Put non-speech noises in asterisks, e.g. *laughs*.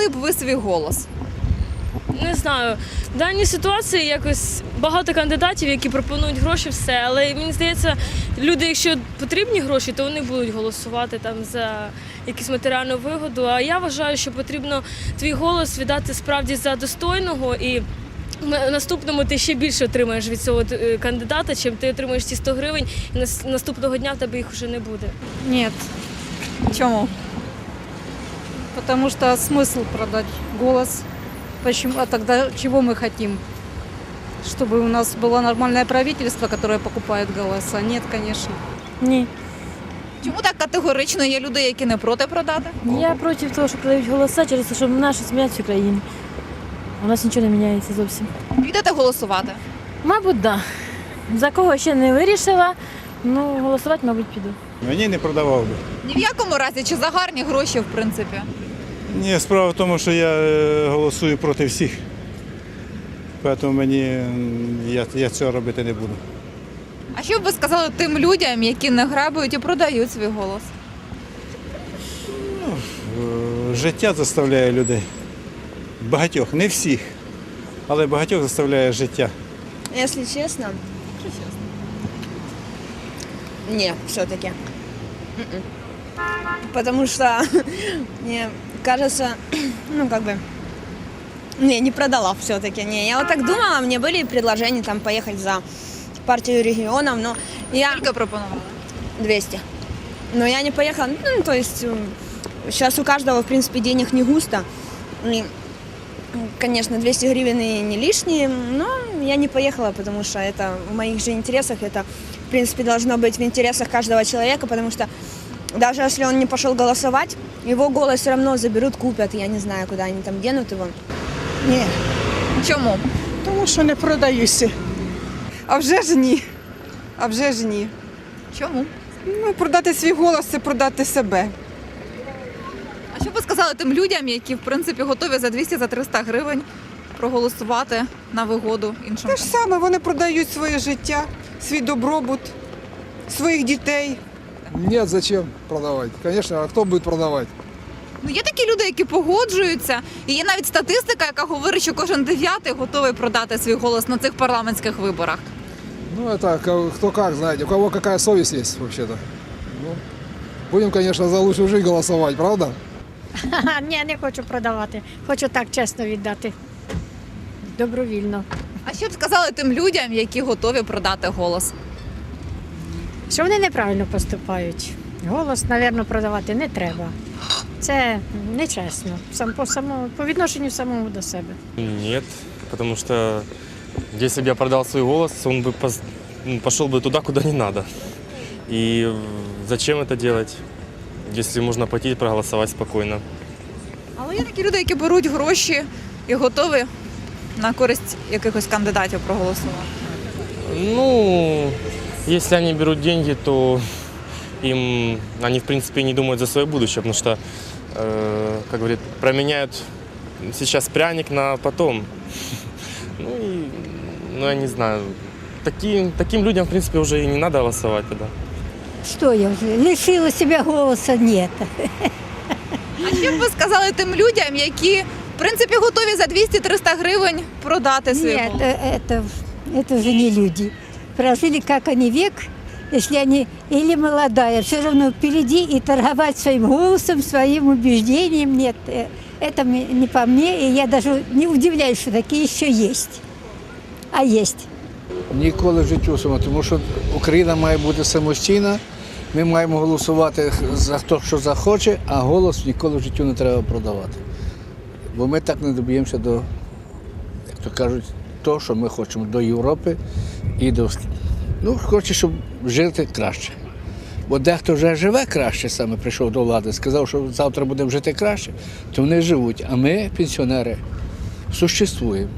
Продали б ви свій голос? Не знаю. В даній ситуації якось багато кандидатів, які пропонують гроші, все. Але мені здається, люди, якщо потрібні гроші, то вони будуть голосувати там за якусь матеріальну вигоду. А я вважаю, що потрібно твій голос віддати справді за достойного і. На наступному ти ще більше отримаєш від цього е, кандидата, чим ти отримаєш ці 100 гривень, і наступного дня в тебе їх вже не буде. Нет, Чому? потому что смысл продать голос. Почему? А тогда чего мы хотим? Чтобы у нас было нормальное правительство, которое покупает голоса? Нет, конечно. Ні. Чому так категорично є люди, які не проти продати? Я проти того, що продають голоса через те, що наші змінять в Україні. У нас нічого не міняється зовсім. Підете голосувати? Мабуть, так. Да. За кого ще не вирішила, ну голосувати, мабуть, піду. Мені не продавав би. Ні в якому разі, чи за гарні гроші, в принципі. Ні, справа в тому, що я е, голосую проти всіх. Тому мені я, я цього робити не буду. А що б ви сказали тим людям, які не грабують і продають свій голос? Е, Життя заставляє людей. Багатьох, не всіх, але багатьох заставляє життя. Если честно. Не, все-таки. Потому что мне кажется, *clears throat* ну как бы, не, не продала все-таки. Не, я вот так думала, мне были предложения там поехать за партию регионов, но я Скільки пропонували? 200. Но я не поехала, ну, то есть сейчас у каждого, в принципе, денег не густо. И, конечно, 200 гривен и не лишние, но я не поехала, потому что это в моих же интересах, это, в принципе, должно быть в интересах каждого человека, потому что даже если он не пошел голосовать, его голос все равно заберут, купят, я не знаю, куда они там денут его. Ні, Чому? тому що не продаюся. А вже ж ні. А вже ж ні. Чому? Ну, продати свій голос це продати себе. А що б ви сказали тим людям, які в принципі готові за 200 за 300 гривень проголосувати на вигоду іншим? Те ж саме вони продають своє життя, свій добробут, своїх дітей. Нет, зачем продавать? Конечно, а кто будет продавать? Ну є такі люди, які погоджуються, і є навіть статистика, яка говорить, що кожен дев'ятий готовий продати свій голос на цих парламентських виборах. Ну, это ко- кто как, знаете, у кого какая совесть есть вообще-то. Ну, будем, конечно, за лучшую жизнь голосовать, правда? Ні, не хочу продавати. Хочу так чесно віддати. Добровільно. А що б сказали тим людям, які готові продати голос? Що вони неправильно поступають. Голос, мабуть, продавати не треба. Це нечесно. Сам по самому по відношенню самому до себе. Нет, потому что если бы я продал свой голос, он бы пос- м, пошел бы туда, куда не надо. И э, зачем это делать, если можно пойти и проголосовать спокойно? Але є такі люди, які беруть гроші і готові на користь якихось кандидатів проголосувати. Ну, если они берут деньги, то им они в принципе не думают за свое будущее, потому что, э, как говорит, променяют сейчас пряник на потом. *laughs* Ну и, ну я не знаю, таким, таким людям в принципе уже и не надо голосовать тогда. Що я вже лишила себе голосу? Ні. А що б ви сказали тим людям, які в принципі готові за 200-300 гривень продати свій Нет, голос? э, это, это уже не люди. Прожили как они век, если они или молодая, все равно впереди и торговать своим голосом, своим убеждением, нет, э, это мне- не по мне, и я даже не удивляюсь, что такие еще есть. А есть. Ніколи в житті саме, тому що Україна має бути самостійна. Ми маємо голосувати за хто що захоче, а голос ніколи в житті не треба продавати. Бо ми так не доб'ємося до, як то кажуть, того, що ми хочемо до Європи і до ну, хоче, щоб жити краще. Бо дехто вже живе краще, саме прийшов до влади, сказав, що завтра будемо жити краще, то вони живуть. А ми, пенсіонери, существуємо.